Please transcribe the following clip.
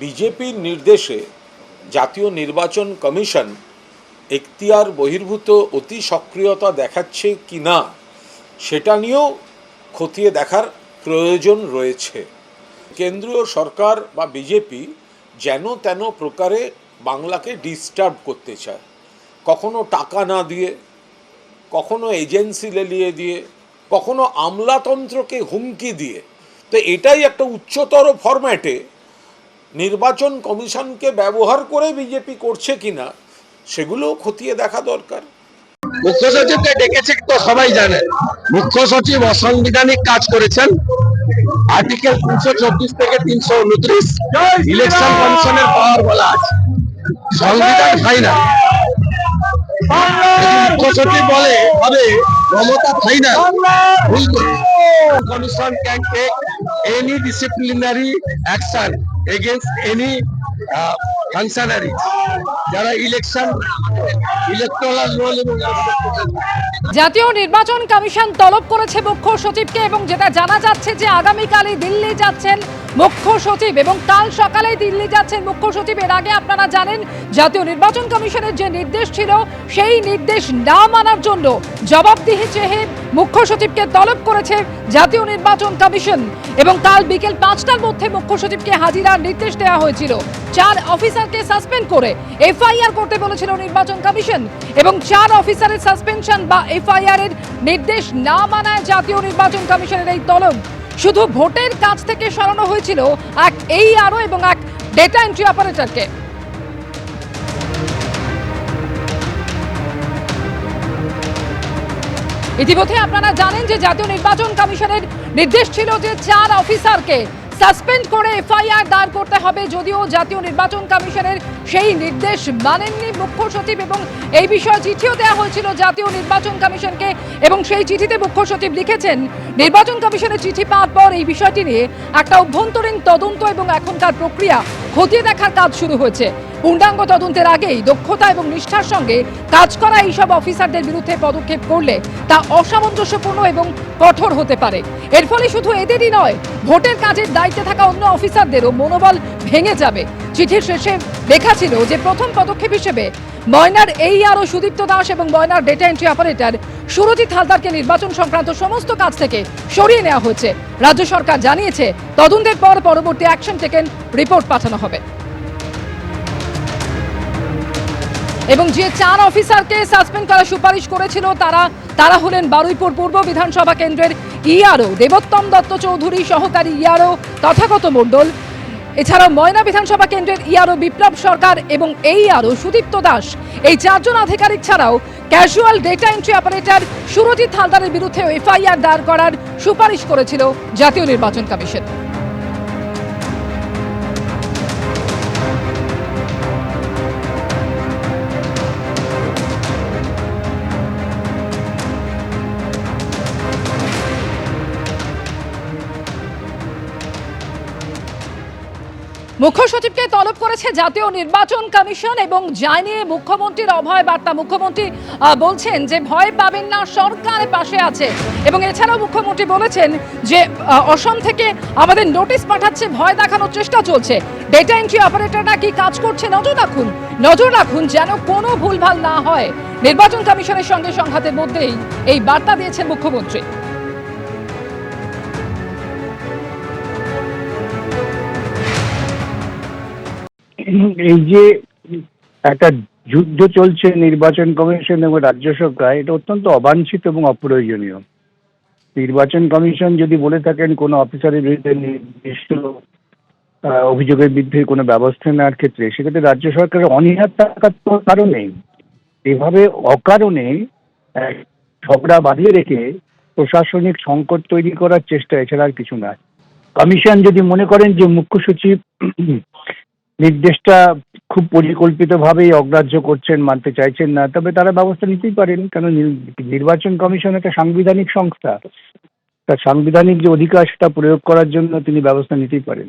বিজেপির নির্দেশে জাতীয় নির্বাচন কমিশন এখতিয়ার বহির্ভূত অতি সক্রিয়তা দেখাচ্ছে কি না, সেটা নিয়েও খতিয়ে দেখার প্রয়োজন রয়েছে। কেন্দ্রীয় সরকার বা বিজেপি যেন তেন প্রকারে বাংলাকে ডিস্টার্ব করতে চায়। কখনো টাকা না দিয়ে, কখনো এজেন্সি লেলিয়ে দিয়ে, কখনো আমলাতন্ত্রকে হুমকি দিয়ে। তো এটাই একটা উচ্চতর ফরম্যাটে নির্বাচন কমিশনকে ব্যবহার করে বিজেপি করছে কিনা, সেগুলোও খতিয়ে দেখা দরকার। মুখ্য সচিবকে ডেকেছে তো সবাই জানে। মুখ্য সচিব অসাংবিধানিক কাজ করেছেন। আর্টিকেল তিনশো চব্বিশ থেকে তিনশো উনত্রিশ ইলেকশন কমিশনের পাওয়ার বলা আছে। সংবিধান ফাইনাল মুখ্য সচিব বলে হবে মমতা ফাইনাল ভুল করে। Commission can any disciplinary action against any uh, functionary যারা ইলেকশন জাতীয় নির্বাচন কমিশন তলব করেছে মুখ্য সচিবকে এবং যেটা জানা যাচ্ছে যে আগামীকালই দিল্লি যাচ্ছেন মুখ্য সচিব এবং কাল সকালে দিল্লি যাচ্ছেন মুখ্য সচিব। এর আগে আপনারা জানেন, জাতীয় নির্বাচন কমিশনের যে নির্দেশ ছিল, সেই নির্দেশ না মানার জন্য জবাবদিহি চেয়ে মুখ্য সচিবকে তলব করেছে জাতীয় নির্বাচন কমিশন। এবং কাল বিকেল পাঁচটার মধ্যে মুখ্য সচিবকে হাজিরার নির্দেশ দেওয়া হয়েছিল। চার অফিসারকে সাসপেন্ড করে এফআইআর করতে বলেছিল নির্বাচন কমিশন এবং চার অফিসারের সাসপেনশন বা এফআইআর এর নির্দেশ না মানায় জাতীয় নির্বাচন কমিশনের এই তলব। শুধু ভোটের কাছ থেকে সরানো হয়েছিল এক এই আরও এবং এক ডেটা এন্ট্রি অপারেটরকে। ইতিমধ্যে আপনারা জানেন যে জাতীয় নির্বাচন কমিশনের নির্দেশ ছিল যে চার অফিসারকে সাসপেন্ড করে এফআইআর দায়ের করতে হবে, যদিও জাতীয় নির্বাচন কমিশনের সেই নির্দেশ মানেননি মুখ্য সচিব এবং এই বিষয়ে চিঠিও দেওয়া হয়েছিল জাতীয় নির্বাচন কমিশনকে এবং সেই চিঠিতে মুখ্য সচিব লিখেছেন, নির্বাচন কমিশনের চিঠি পাওয়ার পর এই বিষয়টি নিয়ে একটা অভ্যন্তরীণ তদন্ত এবং এখনকার প্রক্রিয়া খতিয়ে দেখার কাজ শুরু হয়েছে। পূর্ণাঙ্গ তদন্তের আগেই দক্ষতা এবং নিষ্ঠার সঙ্গে কাজ করা এইসব অফিসারদের বিরুদ্ধে পদক্ষেপ করলে তা অসামঞ্জস্যপূর্ণ এবং কঠোর হতে পারে। এর ফলে শুধু এদেরই নয়, ভোটের কাজের দায়িত্বে থাকা অন্য অফিসারদেরও মনোবল ভেঙে যাবে। চিঠির শেষে লেখা ছিল যে, প্রথম পদক্ষেপ হিসেবে ময়নার এই আরও সুদীপ্ত দাস এবং ময়নার ডেটা এন্ট্রি অপারেটর সুরজিৎ হালদারকে নির্বাচন সংক্রান্ত সমস্ত কাজ থেকে সরিয়ে নেওয়া হয়েছে। রাজ্য সরকার জানিয়েছে, তদন্তের পর পরবর্তী অ্যাকশন টেকেন রিপোর্ট পাঠানো হবে। এবং যে চার অফিসারকে সাসপেন্ড করার সুপারিশ করেছিল তারা তারা হলেন বারুইপুর পূর্ব বিধানসভা কেন্দ্রের ইআরও দেবোত্তম দত্ত চৌধুরী, সহকারী ইআরও তথাগত মণ্ডল এছাড়াও ময়না বিধানসভা কেন্দ্রের ইয়ারও বিপ্লব সরকার এবং এই আরও সুদীপ্ত দাস। এই চারজন আধিকারিক ছাড়াও casual data entry operator Surajit হালদারের বিরুদ্ধে এফআইআর দায়ের করার সুপারিশ করেছিল জাতীয় নির্বাচন কমিশন। মুখ্য সচিবকে তলব করেছে জাতীয় নির্বাচন কমিশন এবং যা নিয়ে মুখ্যমন্ত্রীর অভয় বার্তা। মুখ্যমন্ত্রী বলছেন যে ভয় পাবেন না, সরকার পাশে আছে। এবং এছাড়াও মুখ্যমন্ত্রী বলেছেন যে অসম থেকে আমাদের নোটিশ পাঠাচ্ছে, ভয় দেখানোর চেষ্টা চলছে। ডেটা এন্ট্রি অপারেটররা কি কাজ করছে? নজর রাখুন নজর রাখুন যেন কোনো ভুলভাল না হয়। নির্বাচন কমিশনের সঙ্গে সংঘাতের মধ্যেই এই বার্তা দিয়েছেন মুখ্যমন্ত্রী। এই যে একটা যুদ্ধ চলছে নির্বাচন কমিশন এবং রাজ্য সরকার, এটা অত্যন্ত অবাঞ্ছিত এবং অপ্রয়োজনীয়। নির্বাচন কমিশন যদি বলে থাকেন কোনো অফিসারের বিরুদ্ধে নির্দিষ্ট অভিযোগের বিরুদ্ধে কোনো ব্যবস্থা নেওয়ার ক্ষেত্রে, সেক্ষেত্রে রাজ্য সরকারের অনীহার থাকার তো কারণ, এভাবে অকারণে ঝগড়া বাঁধিয়ে রেখে প্রশাসনিক সংকট তৈরি করার চেষ্টা এছাড়া আর কিছু না কমিশন যদি মনে করেন যে মুখ্য সচিব নির্দেশটা খুব পরিকল্পিতভাবেই অগ্রাহ্য করছেন, মানতে চাইছেন না। তবে তারা ব্যবস্থা নিতেই পারেন কারণ নির্বাচন কমিশন একটা সাংবিধানিক সংস্থা। তার সাংবিধানিক যে অধিকার সেটা প্রয়োগ করার জন্য তিনি ব্যবস্থা নিতেই পারেন।